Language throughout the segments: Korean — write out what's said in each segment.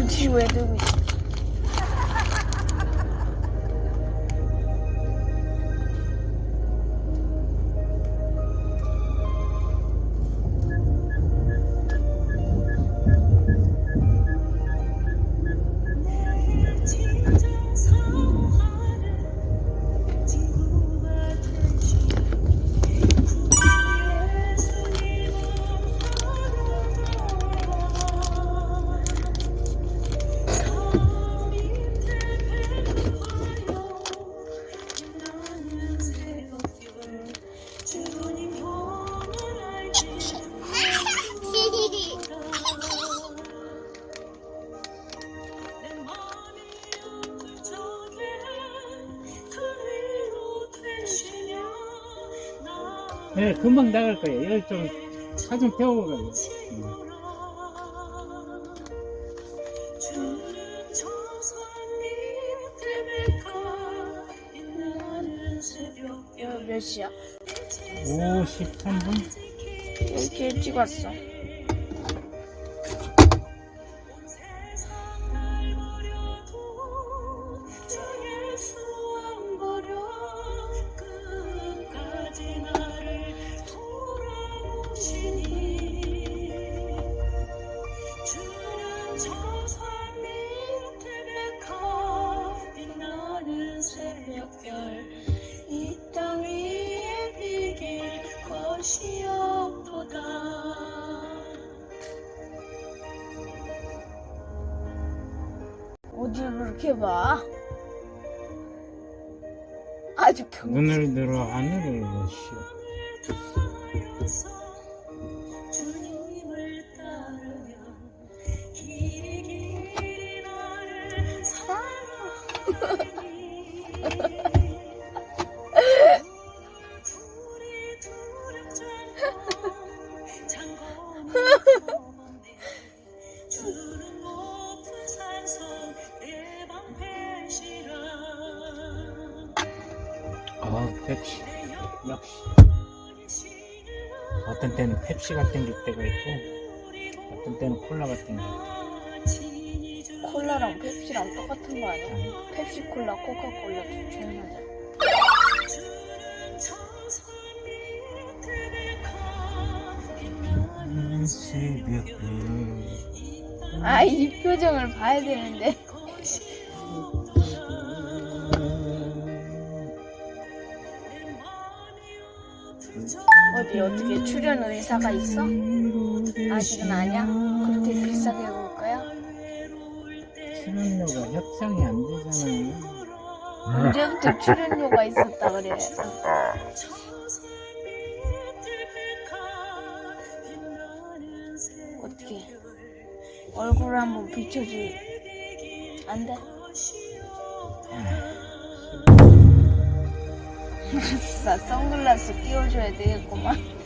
不去我也对不起。 네, 금방 나갈 거예요. 여기 좀, 차좀 태워가요. 음. 야, 몇 시야? 53분? 이렇게 일찍 왔어. 어딜 그렇게 봐? 아주 평 눈을 들어 하늘을 보시오. 아. 어떤 때는 펩시가 땡길 때가 있고, 어떤 때는 콜라가 땡겨. 콜라랑 펩시랑 똑같은 거 아니야? 아니, 펩시 콜라, 코카콜라 주문하자. 아, 이 표정을 봐야 되는데. 어디 어떻게 출연 의사가 있어? 아직은 아니야? 그렇게 비싸게 볼 거야? 출연료가 협상이 안 되잖아. 언제부터 출연료가 있었다 그래? 어떻게 얼굴 을 한번 비춰주? 안 돼? 아싸, 선글라스 끼워줘야 되겠구만.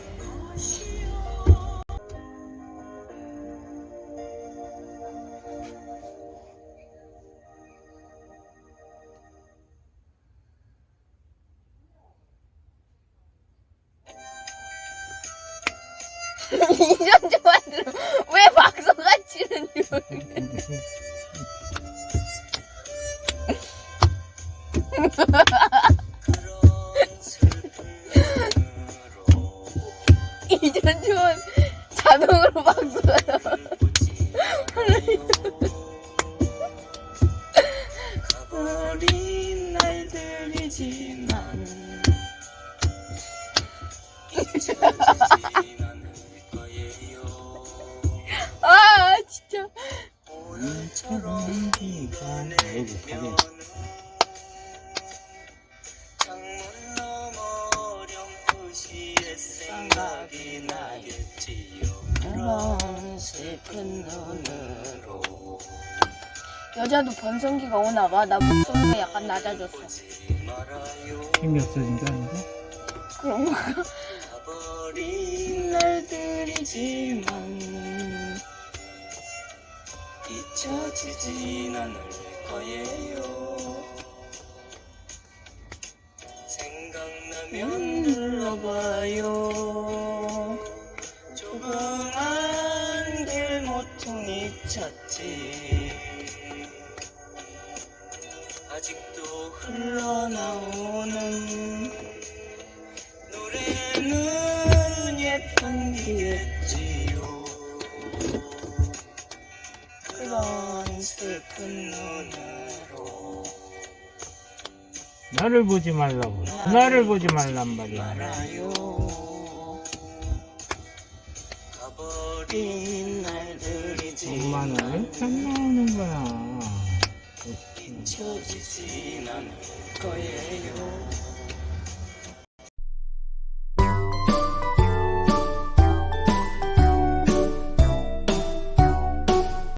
이전 좋아들은 왜 박서가 치는지 모르겠네. 생각이 나겠지요 그런 슬픈 눈으로 여자도 변성기가 오나 봐. 나 목소리가 약간 낮아졌어. 힘이 없어진다는데? 그런가? 가버린 날들이지만 잊혀지진 않을 거예요 생각나면 눌러봐요. 묻혔지. 아직도 흘러나오는 노래는 예쁜 기였지요. 그런 슬픈 눈으로 나를 보지 말라고. 나를 보지 말란 말이야. 말아요. 엄마는 왜 이렇게 안 나오는 거야? 잊혀지진 않을 거예요